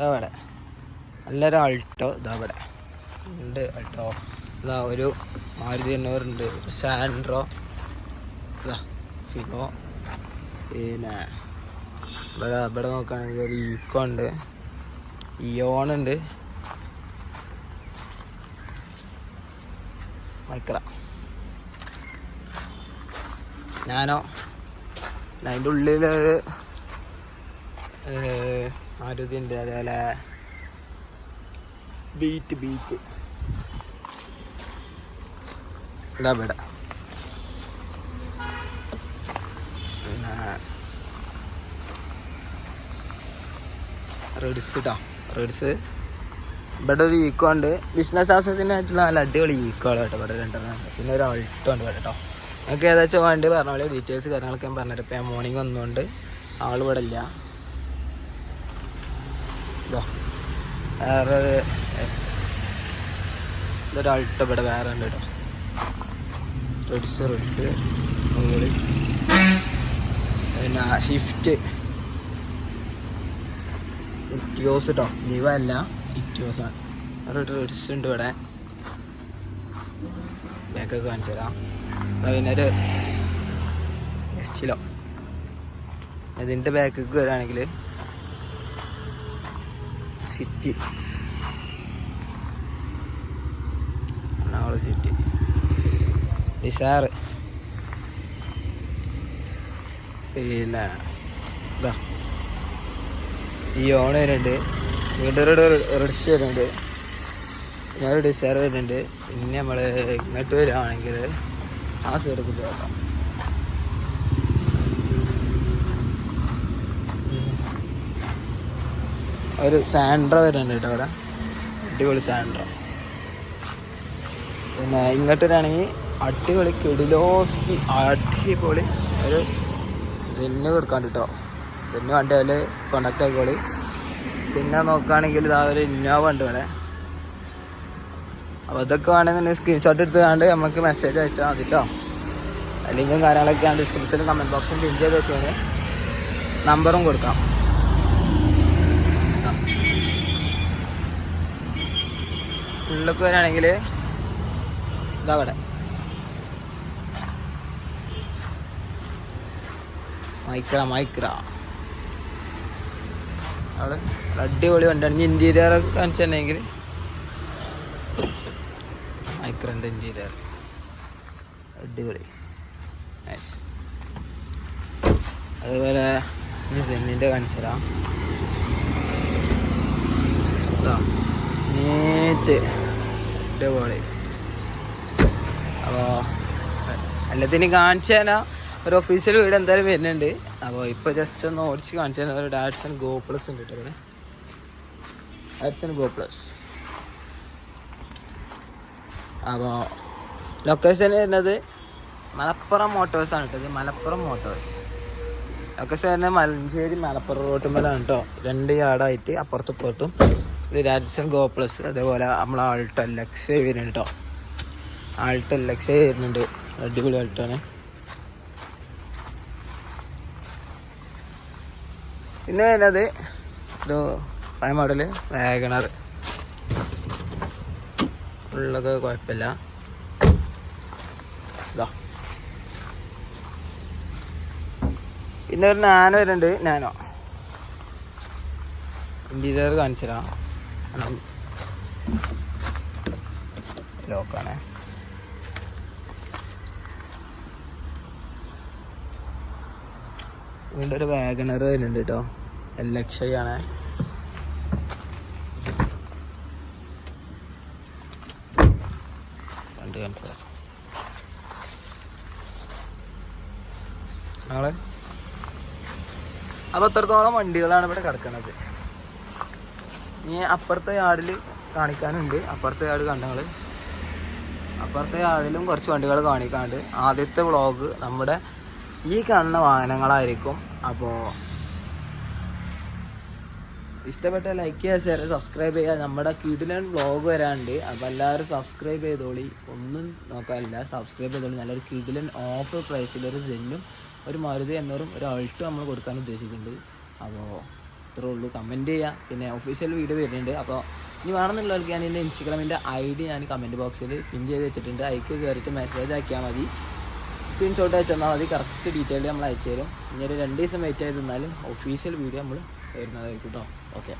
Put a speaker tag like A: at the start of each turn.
A: ഇതാ നല്ലൊരു ആൾട്ടോ ഇതാ ഉണ്ട് ആൾട്ടോ ഇതാ ഒരു മാരുതി എണ്ണൂറുണ്ട് സാൻഡ്രോ. ഇതാ ഫിഗോ. പിന്നെ ഇവിടെ ഇവിടെ നോക്കുകയാണെങ്കിൽ ഒരു ഈക്കോ ഉണ്ട്. ഇയോൺ ഉണ്ട്. മൈക്ര. ഞാനോ അതിന്റെ ഉള്ളിലൊരു മാരുതി ഉണ്ട് അതേപോലെ ബീറ്റ് ബീറ്റ് ഇതാ ഇവിടെ പിന്നെ റെഡ്സ് ഇതാ റെഡ്സ് ഇവിടെ ഒരു ഈക്കോ ഉണ്ട്. ബിസിനസ് ആവശ്യത്തിനായിട്ടുള്ള നല്ല അടിപൊളി ഈക്കോ കേട്ടോ ഇവിടെ രണ്ടെണ്ണം ഉണ്ട്. പിന്നെ ഒരു ആൾട്ടോ ഉണ്ട് കേട്ടോ. നിങ്ങൾക്ക് ഏതാச்சுം വേണ്ടി പറഞ്ഞ പോലെ ഡീറ്റെയിൽസ് കാര്യങ്ങളൊക്കെ ഞാൻ പറഞ്ഞിട്ട് ഇപ്പം ഞാൻ മോർണിംഗ് വന്നുകൊണ്ട് ആൾ ഇവിടെ ഇല്ല. ഇതാ. വേറെ ഇതൊരു അൾട്ടോ ഇവിടെ വേറെ ഉണ്ട് കേട്ടോ. റെഡ്സ് റെഡ്സ് പിന്നെ ഷിഫ്റ്റ് ഇറ്റിയോസ് കേട്ടോ നിവ അല്ല ഇറ്റിയോസ്. വേറെ ഒരു റെഡ്സ് ഉണ്ട് ഇവിടെ. ബാക്കൊക്കെ കാണിച്ചു തരാം. പിന്നെ ഒരു എസ്റ്റിലോ ഇതിന്റെ ബാക്കൊക്കെ വരികയാണെങ്കിൽ സിറ്റി. എറണാകുളം സിറ്റി. ഡിസാറ് പിന്നെ ഇതാ. ഈ ഓൺ വരുന്നുണ്ട്. വീണ്ടും ഒരു റെഡ്സ് വരുന്നുണ്ട്. പിന്നെ ഒരു ഡിസയർ വരുന്നുണ്ട്. പിന്നെ നമ്മൾ ഇങ്ങോട്ട് വരികയാണെങ്കിൽ ആ സൈഡ് കൂടി ഒരു സാൻഡ്ര വരുന്നുണ്ട് കേട്ടോ അവിടെ. അടിപൊളി സാൻഡ്ര പിന്നെ ഇങ്ങോട്ട് വരികയാണെങ്കിൽ അടിപൊളി കിടിലോസ്പി അടിപൊളി ഒരു സെന്ന് കൊടുക്കാണ്ട് സെന്ന് വണ്ടി അതിൽ കോണ്ടാക്ട് ആയിക്കോളി. പിന്നെ നോക്കുകയാണെങ്കിൽ ഇതാ ഒരു ഇന്നോവ ഉണ്ട് ഇവിടെ. അപ്പോൾ ഇതൊക്കെ വേണമെന്നുണ്ടെങ്കിൽ സ്ക്രീൻഷോട്ട് എടുത്തുകൊണ്ട് നമുക്ക് മെസ്സേജ് അയച്ചാൽ മതി കേട്ടോ. ലിങ്കും കാര്യങ്ങളൊക്കെ ആണ് ഡിസ്ക്രിപ്ഷനിലും കമന്റ് ബോക്സിൽ പിൻ ചെയ്ത് വെച്ചാൽ നമ്പറും കൊടുക്കാം. ഉള്ളിലേക്ക് ഇതവിടെ മൈക്ര മൈക്ര. അവിടെ അടിപൊളി വണ്ടിയാണ് ഇന്റീരിയർ ഒക്കെ കാണിച്ചിട്ടുണ്ടെങ്കിൽ മൈക്രന്റെ ഇന്റീരിയർ അടിപൊളി. നൈസ് അതുപോലെ ഇനി സെന്നിന്റെ കാണിച്ചു തരാം. ഇതാ. നീറ്റ് അടിപൊളി. അപ്പോൾ എല്ലാത്തിനും കാണിച്ചു തരാം. ഒരു ഒഫീഷ്യൽ വീട് എന്തായാലും വരുന്നുണ്ട്. അപ്പോൾ ഇപ്പോൾ ജസ്റ്റ് ഒന്ന് ഓടിച്ച് കാണിച്ചു തരാം. ഒരു ഡാറ്റ്സൺ ഗോ പ്ലസ് ഉണ്ട് കേട്ടോ ഇവിടെ. ഡാറ്റ്സൺ ഗോ പ്ലസ് അപ്പോൾ ലൊക്കേഷൻ വരുന്നത് മലപ്പുറം മോട്ടോഴ്സ് ആണ് കേട്ടോ. ഇത് മലപ്പുറം മോട്ടോഴ്സ് ലൊക്കേഷൻ വരുന്നത് മലഞ്ചേരി മലപ്പുറം റോട്ടുമ്പോഴാണ് കേട്ടോ. രണ്ട് യാർഡായിട്ട് അപ്പുറത്തും ഇപ്പുറത്തും. ഇത് രാജസൺ ഗോ പ്ലസ് അതേപോലെ നമ്മളെ ആൾട്ടോ ലക്സേ വരുന്നുണ്ട് കേട്ടോ ആൾട്ടോ ലക്സേ വരുന്നുണ്ട് അടിപൊളി ആൾട്ടാണ്. പിന്നെ വരുന്നത് ഒരു പഴയ മോഡൽ വാഗണർ. ഉള്ളൊക്കെ കുഴപ്പമില്ല. പിന്നെ ഒരു നാനോ വരുന്നുണ്ട്. നാനോ. ഇന്റീരിയർ കാണിച്ചു തരാം ലോക്കാണേ. വീണ്ടും ഒരു വാഗണർ വരുന്നുണ്ട് കേട്ടോ എൽ എക്സ് ഐ ആണ്. കണ്ട് കാണിച്ചു തരാം നാളെ. അപ്പോൾ എത്രത്തോളം വണ്ടികളാണ് ഇവിടെ കിടക്കുന്നത് ഇനി അപ്പുറത്തെ യാർഡിൽ കാണിക്കാനുണ്ട്. അപ്പുറത്തെ യാർഡ് കണ്ടങ്ങൾ അപ്പുറത്തെ യാർഡിലും കുറച്ച് വണ്ടികൾ കാണിക്കാണ്ട് ആദ്യത്തെ വ്ളോഗ് നമ്മുടെ ഈ കാണുന്ന വാഹനങ്ങളായിരിക്കും. അപ്പോൾ ഇഷ്ടപ്പെട്ട ലൈക്ക് ചെയ്യുക ഷെയർ സബ്സ്ക്രൈബ് ചെയ്യുക. നമ്മുടെ കിടിലൻ വ്ളോഗ് വരാണ്ട് അപ്പോൾ എല്ലാവരും സബ്സ്ക്രൈബ് ചെയ്തോളി. ഒന്നും നോക്കാനില്ല. സബ്സ്ക്രൈബ് ചെയ്തോളി. നല്ലൊരു കിടിലൻ ഓഫർ പ്രൈസിൽ ഒരു സെല്ലും ഒരു മരുതി എന്നൂറും ഒരു അൾട്ടും നമ്മൾ കൊടുക്കാൻ ഉദ്ദേശിക്കുന്നുണ്ട്. അപ്പോൾ ഇത്രേ ഉള്ളൂ. കമന്റ് ചെയ്യുക പിന്നെ ഒഫീഷ്യൽ വീഡിയോ വരുന്നുണ്ട്. അപ്പോൾ ഇനി വേണമെന്നുള്ളവർക്ക് ഞാൻ എന്റെ ഇൻസ്റ്റഗ്രാമിന്റെ ഐ ഡി ഞാൻ കമന്റ് ബോക്സിൽ പിൻ ചെയ്ത് വെച്ചിട്ടുണ്ട്. അതിക്ക് കയറിയിട്ട് മെസ്സേജ് ആക്കിയാൽ മതി. സ്ക്രീൻഷോട്ട് അയച്ചു തന്നാൽ മതി. കറക്റ്റ് ഡീറ്റെയിൽ നമ്മൾ അയച്ചു തരും. ഇനി ഒരു രണ്ട് ദിവസം വെയിറ്റ് ചെയ്ത് തന്നാൽ ഒഫീഷ്യൽ വീഡിയോ നമ്മൾ വരുന്നതായിരിക്കും കേട്ടോ ഓക്കെ